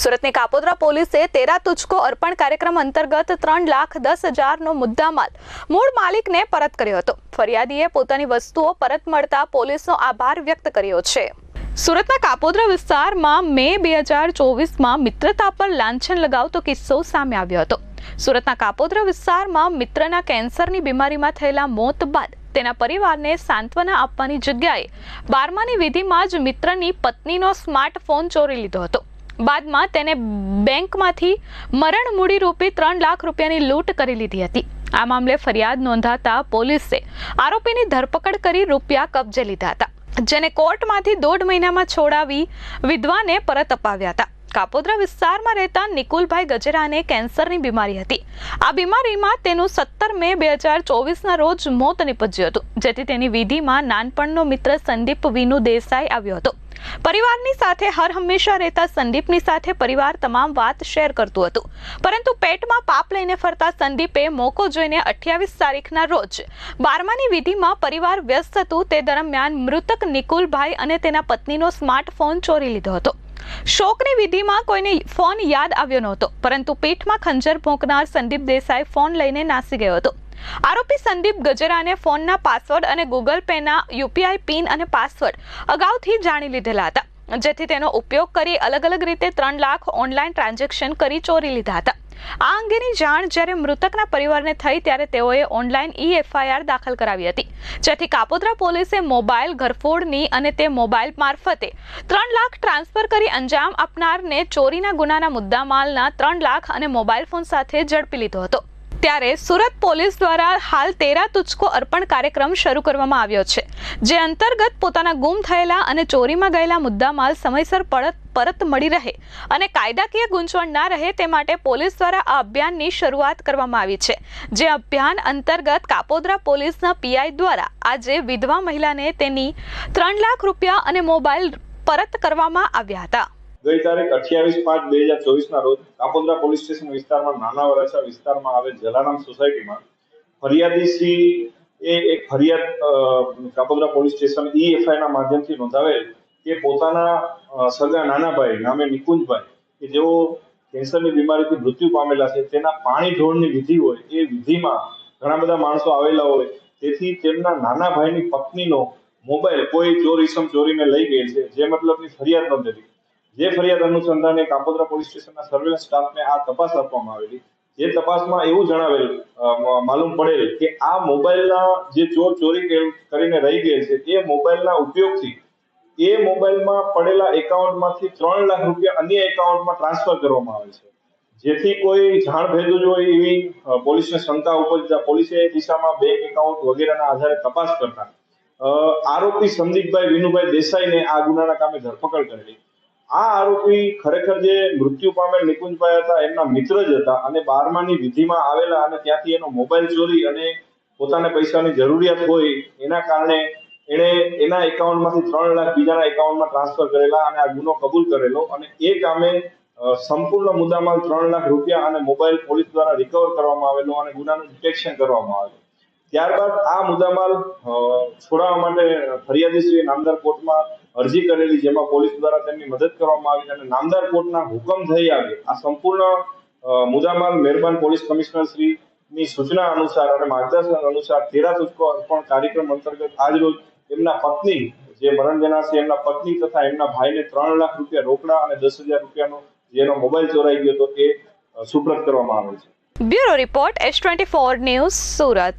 સુરતની કાપોદ્રા પોલીસે તેરા તુચકો અર્પણ કાર્યક્રમ અંતર્ગત ત્રણ લાખ દસ હજારનો મુદ્દામાલ મૂળ માલિકને પરત કર્યો હતો. ફરિયાદીએ પોતાની વસ્તુઓ પરત મળતા પોલીસનો આભાર વ્યક્ત કર્યો છે. સુરતના કાપોદ્રા વિસ્તારમાં મે બે હજાર ચોવીસમાં મિત્રતા પર લાંછન લગાવતો કિસ્સો સામે આવ્યો હતો. સુરતના કાપોદ્રા વિસ્તારમાં મિત્રના કેન્સરની બીમારીમાં થયેલા મોત બાદ તેના પરિવારને સાંત્વના આપવાની જગ્યાએ બારમાની વિધિમાં જ મિત્રની પત્નીનો સ્માર્ટફોન ચોરી લીધો હતો. બાદમાં તેને બેંકમાંથી મરણ મૂડી રૂપે ત્રણ લાખ રૂપિયાની લૂંટ કરી લીધી હતી. આ મામલે ફરિયાદ નોંધાતા પોલીસે આરોપીની ધરપકડ કરી રૂપિયા કબજે લીધા હતા, જેને કોર્ટમાંથી દોઢ મહિનામાં છોડાવી વિધવાને પરત અપાવ્યા હતા. કાપોદ્રા વિસ્તારમાં રહેતા નિકુલભાઈ ગજેરાને કેન્સરની બીમારી હતી. આ બીમારીમાં તેનું સત્તર મે બે હજાર ચોવીસના રોજ મોત નીપજ્યું હતું, જેથી તેની વિધિમાં નાનપણનો મિત્ર સંદીપ વિનુ દેસાઈ આવ્યો હતો. પરિવારની સાથે હર હંમેશા રહેતા સંદીપની સાથે પરિવાર તમામ વાત શેર કરતું હતું. પરંતુ પેટમાં પાપ લઈને ફરતા સંદીપે મોકો જોઈને અઠ્યાવીસ તારીખના રોજ બારમાની વિધિમાં પરિવાર વ્યસ્ત હતું. તે દરમિયાન મૃતક નિકુલભાઈ અને તેના પત્નીનો સ્માર્ટફોન ચોરી લીધો હતો. શોકની વિધિમાં કોઈને ફોન યાદ આવ્યો નહોતો, પરંતુ પીઠમાં ખંજર ભોંકનાર સંદીપ દેસાઈ ફોન લઈને નાસી ગયો હતો. આરોપી સંદીપ ગજરાને ફોનના પાસવર્ડ અને ગૂગલ પેના યુપીઆઈ પિન અને પાસવર્ડ અગાઉથી જાણી લીધેલા હતા. જેથી તેનો ઉપયોગ કરી અલગ અલગ રીતે ત્રણ લાખ ઓનલાઈન ટ્રાન્ઝેક્શન કરી ચોરી લીધા હતા. આ અંગેની જાણ જ્યારે મૃતકના પરિવારને થઈ ત્યારે તેઓએ ઓનલાઈન ઈ એફઆઈઆર દાખલ કરાવી હતી. જેથી કાપોદ્રા પોલીસે મોબાઈલ ઘરફોડની અને તે મોબાઈલ મારફતે ત્રણ લાખ ટ્રાન્સફર કરી અંજામ આપનારને ચોરીના ગુનાના મુદ્દામાલના ત્રણ લાખ અને મોબાઈલ ફોન સાથે ઝડપી લીધો હતો. ત્યારે સુરત પોલીસ દ્વારા હાલ તેરા તુચકો અર્પણ કાર્યક્રમ શરૂ કરવામાં આવ્યો છે, જે અંતર્ગત પોતાના ગુમ થયેલા અને ચોરીમાં ગયેલા મુદ્દામાલ સમયસર પરત પરત મળી રહે અને કાયદાકીય ગૂંચવણ ના રહે તે માટે પોલીસ દ્વારા આ અભિયાનની શરૂઆત કરવામાં આવી છે, જે અભિયાન અંતર્ગત કાપોદ્રા પોલીસના પીઆઈ દ્વારા આજે વિધવા મહિલાને તેની ત્રણ લાખ રૂપિયા અને મોબાઈલ પરત કરવામાં આવ્યા હતા. ગઈ તારીખ અઠ્યાવીસ પાંચ બે હજાર ચોવીસના રોજ કાપોદ્રા પોલીસ સ્ટેશન વિસ્તારમાં નાના વરાછા વિસ્તારમાં આવેલ જલારામ સોસાયટીમાં ફરિયાદી શ્રી એ એક ફરિયાદ કાપોદ્રા પોલીસ સ્ટેશન ઈ ના માધ્યમથી નોંધાવેલ કે પોતાના સગા નાના ભાઈ નામે નિકુંજભાઈ, કે જેઓ કેન્સરની બીમારીથી મૃત્યુ પામેલા છે, તેના પાણી ઢોળની વિધિ હોય, એ વિધિમાં ઘણા બધા માણસો આવેલા હોય, તેથી તેમના નાના ભાઈની પત્નીનો મોબાઈલ કોઈ ચોર ઈસમ ચોરીને લઈ ગયેલ છે, જે મતલબની ફરિયાદ નોંધેલી. જે ફરિયાદ અનુસંધાને કાપોદ્રા પોલીસ સ્ટેશનના સર્વેલન્સ સ્ટાફને આ તપાસ આપવામાં આવેલી, જે તપાસમાં એવું જણાવેલ માલુમ પડેલ કે આ મોબાઈલના જે ચોર ચોરી કરીને રહી ગયેલ છે, એ મોબાઈલના ઉપયોગથી, એ મોબાઈલમાં પડેલા એકાઉન્ટમાંથી ત્રણ લાખ રૂપિયા અન્ય એકાઉન્ટમાં ટ્રાન્સફર કરવામાં આવે છે. જેથી કોઈ જાણ ભેદું હોય એવી પોલીસને શંકા ઉપજતા પોલીસે એ દિશામાં બેંક એકાઉન્ટ વગેરેના આધારે તપાસ કરતા આરોપી સંદીપભાઈ વિનુભાઈ દેસાઈને આ ગુનાના કામે ધરપકડ કરેલી. આ આરોપી ખરેખર જે મૃત્યુ પામેલ નિકુંજભાઈ હતા, એમના મિત્ર જ હતા અને બારમાની વિધિમાં આવેલા અને ત્યાંથી એનો મોબાઈલ ચોરી અને પોતાને પૈસાની જરૂરિયાત હોય એના કારણે એણે એના એકાઉન્ટમાંથી ત્રણ લાખ બીજાના એકાઉન્ટમાં ટ્રાન્સફર કરેલા અને આ ગુનો કબૂલ કરેલો અને એ કામે સંપૂર્ણ મુદ્દામાલ ત્રણ લાખ રૂપિયા અને મોબાઈલ પોલીસ દ્વારા રિકવર કરવામાં આવેલો અને ગુનાનું ડિટેક્શન કરવામાં આવેલું. ત્યારબાદ આ મુદ્દામાલ છોડાવવા માટે ફરિયાદીશ્રીએ નામદાર કોર્ટમાં અરજી કરેલી જેમાં પોલીસ દ્વારા તેમની મદદ કરવામાં આવી અને નામદાર કોર્ટના હુકમ થઈ આવ્યો. આ સંપૂર્ણ મુદ્દામાલ મહેરબાન પોલીસ કમિશનર શ્રી ની સૂચના અનુસાર અને માર્ગદર્શન અનુસાર તેરા તુચકો અર્પણ કાર્યક્રમ અંતર્ગત આજરોજ એમના પત્ની, જે મરણ જનાર છે, એમના પત્ની તથા એમના ભાઈને ત્રણ લાખ રૂપિયા રોકડા અને દસ હજાર રૂપિયાનો જેનો મોબાઈલ ચોરાઈ ગયો હતો, એ સુપ્રત કરવામાં આવે છે. Bureau report S twenty four news Surat.